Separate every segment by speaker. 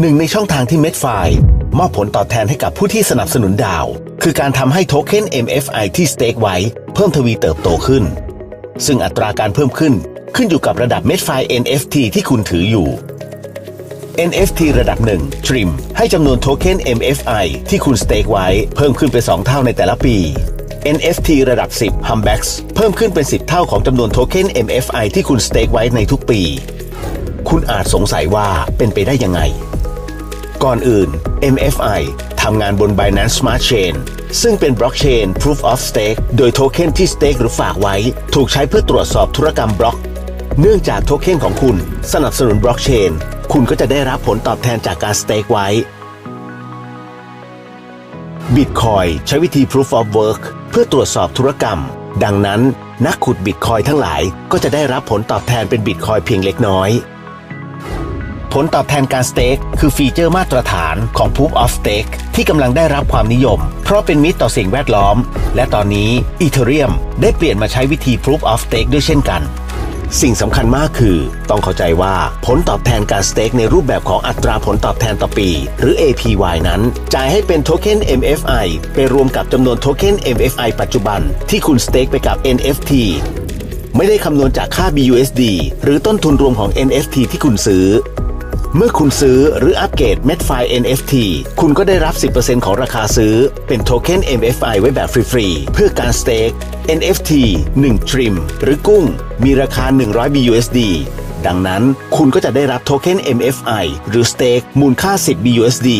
Speaker 1: หนึ่งในช่องทางที่เม็ดไฟมอบผลตอบแทนให้กับผู้ที่สนับสนุนดาว คือการทำให้โทเค็น MFI ที่สเต็กไว้ เพิ่มทวีเติบโตขึ้น ซึ่งอัตราการเพิ่มขึ้นขึ้นอยู่กับระดับเม็ดไฟ NFT ที่คุณถืออยู่ NFT ระดับ1 Trim ให้จำนวนโทเค็น MFI ที่คุณสเต็กไว้ เพิ่มขึ้นเป็น 2 เท่าในแต่ละปี NFT ระดับ 10 Humbex เพิ่มขึ้นเป็น 10 เท่าของจำนวนโทเค็น MFI ที่คุณสเต็กไว้ในทุกปี คุณอาจสงสัยว่าเป็นไปได้ยังไง ก่อนอื่น MFI ทำงานบน Binance Smart Chain ซึ่งเป็นบล็อกเชน Proof of Stake โดยโทเค็นที่สเต็กหรือฝากไว้ ถูกใช้เพื่อตรวจสอบธุรกรรมบล็อก เนื่องจากโทเค็นของคุณสนับสนุนบล็อกเชน คุณก็จะได้รับผลตอบแทนจากการสเต็กไว้ Bitcoin ใช้วิธี Proof of Work เพื่อตรวจสอบธุรกรรม ดังนั้น นักขุดบิตคอยทั้งหลายก็จะได้รับผลตอบแทนเป็นบิตคอยเพียงเล็กน้อย ผลตอบแทนการสเต็กคือฟีเจอร์มาตรฐานของ Proof of Stake ที่กำลังได้รับความนิยม เพราะเป็นมิตรต่อสิ่งแวดล้อม และตอนนี้ Ethereum ได้เปลี่ยนมาใช้วิธี Proof of Stake ด้วยเช่นกัน สิ่งสำคัญมากคือต้องเข้าใจว่าผลตอบแทนการสเต็กในรูปแบบของอัตราผลตอบแทนต่อปี หรือ APY นั้น จ่ายให้เป็นโทเค็น MFI ไปรวมกับจำนวนโทเค็น MFI ปัจจุบัน ที่คุณสเต็กไปกับ NFT ไม่ได้คำนวณจากค่า BUSD หรือต้นทุนรวมของ NFT ที่คุณซื้อ เมื่อคุณซื้อหรืออัปเกรดเม็ดไฟล์ NFT คุณก็ได้รับ 10%ของราคาซื้อ เป็นโทเค็น MFI ไว้แบบฟรีๆ เพื่อการสเต็ก NFT 1 Trim หรือกุ้ง มีราคา 100 BUSD ดังนั้นคุณก็จะได้รับโทเค็น MFI หรือสเต็กมูลค่า 10 BUSD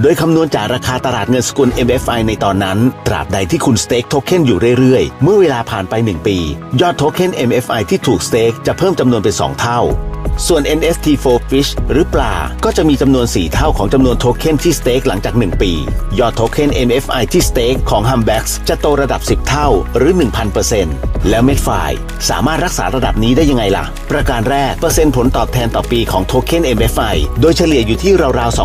Speaker 1: โดยคำนวณจากราคาตลาดเงินสกุล MFI ในตอนนั้น ตราบใดที่คุณสเต็กโทเค็นอยู่เรื่อยๆ เมื่อเวลาผ่านไป 1 ปี ยอดโทเค็น MFI ที่ถูกสเต็กจะเพิ่มจำนวนเป็น 2 เท่า ส่วน NFT for fish หรือปลา ก็จะมีจำนวน 4 เท่าของจำนวนโทเค็นที่สเต็กหลังจาก 1 ปี ยอดโทเค็น MFI ที่สเต็กของ Humbex จะโตระดับ 10 เท่าหรือ 1,000%แล้วเม็ดไฟสามารถรักษาระดับนี้ได้ยังไงล่ะ ประการแรก เปอร์เซ็นต์ผลตอบแทนต่อปีของโทเค็น MFI โดยเฉลี่ยอยู่ที่ราวๆ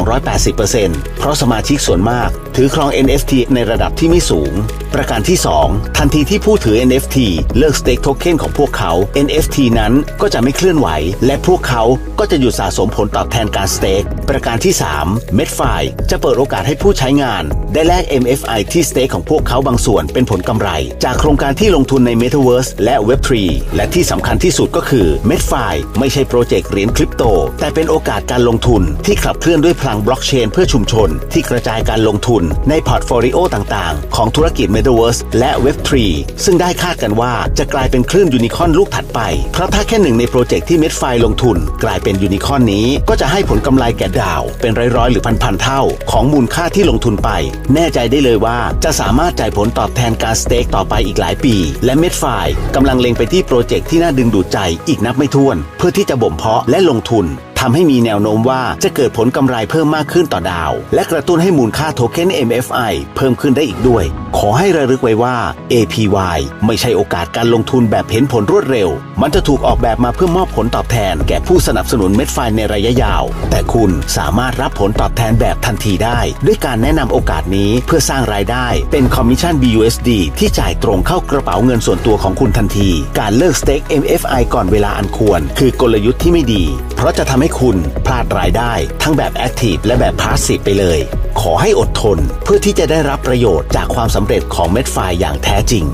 Speaker 1: 280%เพราะสมาชิกส่วนมาก ถือครอง NFT ในระดับที่ไม่สูง ประการที่ 2 ทันทีที่ผู้ถือ NFT เลิกสเต็กโทเค็นของพวกเขา NFT นั้นก็จะไม่เคลื่อนไหวและพวกเขาก็จะหยุดสะสมผลตอบแทนการสเต็ก ประการที่ 3 เม็ดไฟจะเปิดโอกาสให้ผู้ใช้งาน ได้แลก MFI ที่สเต็กของพวกเขาบางส่วนเป็นผลกำไร จากโครงการที่ลงทุนใน Metaverse และ Web3 และที่สำคัญที่สุดก็คือ m e d f i ไม่ใช่โปรเจกต์เหรียญคริปโต แต่เป็นโอกาสการลงทุนที่ขับเคลื่อนด้วยพลังบล็อกเชนเพื่อชุมชน ที่กระจายการลงทุนในพอร์ตโฟลิโอต่างๆ ของธุรกิจ Metaverse และ Web3 ซึ่งได้คาดกันว่าจะกลายเป็นคลื่นยูนิคอนลูกถัดไป เพราะถ้าแค่หนึ่งในโปรเจกต์ที่ m e d f i ลงทุน กลายเป็นยูนิคอนนี้ก็จะให้ผลกำไรแก่ดาว เป็นร้อยๆ หรือพันๆเท่า ของมูลค่าที่ลงทุนไป แน่ใจได้เลยว่าจะสามารถจ่ายผลตอบแทนการสเต็กต่อไปอีกหลายปี และเม็ดฝ่ายกำลังเล็งไปที่โปรเจกต์ที่น่าดึงดูดใจอีกนับไม่ถ้วน เพื่อที่จะบ่มเพาะและลงทุน ทำให้มีแนวโน้มว่าจะเกิดผลกำไรเพิ่มมากขึ้นต่อดาว และกระตุ้นให้มูลค่าโทเค็น MFI เพิ่มขึ้นได้อีกด้วย ขอให้ระลึกไว้ว่า APY ไม่ใช่โอกาสการลงทุนแบบเห็นผลรวดเร็ว มันจะถูกออกแบบมาเพื่อมอบผลตอบแทน แก่ผู้สนับสนุนเม็ดไฟในระยะยาว แต่คุณสามารถรับผลตอบแทนแบบทันทีได้ ด้วยการแนะนำโอกาสนี้เพื่อสร้างรายได้ เป็นคอมมิชชั่น BUSD ที่จ่ายตรงเข้ากระเป๋าเงินส่วนตัวของคุณทันที การเลิกสเต็ก MFI ก่อนเวลาอันควร คือกลยุทธ์ที่ไม่ดี เพราะจะทำให้คุณพลาดรายได้ ทั้งแบบแอคทีฟและแบบพาสซีฟไปเลย ขอให้อดทนเพื่อที่จะได้รับประโยชน์จากความสำเร็จของเม็ดไฟอย่างแท้จริง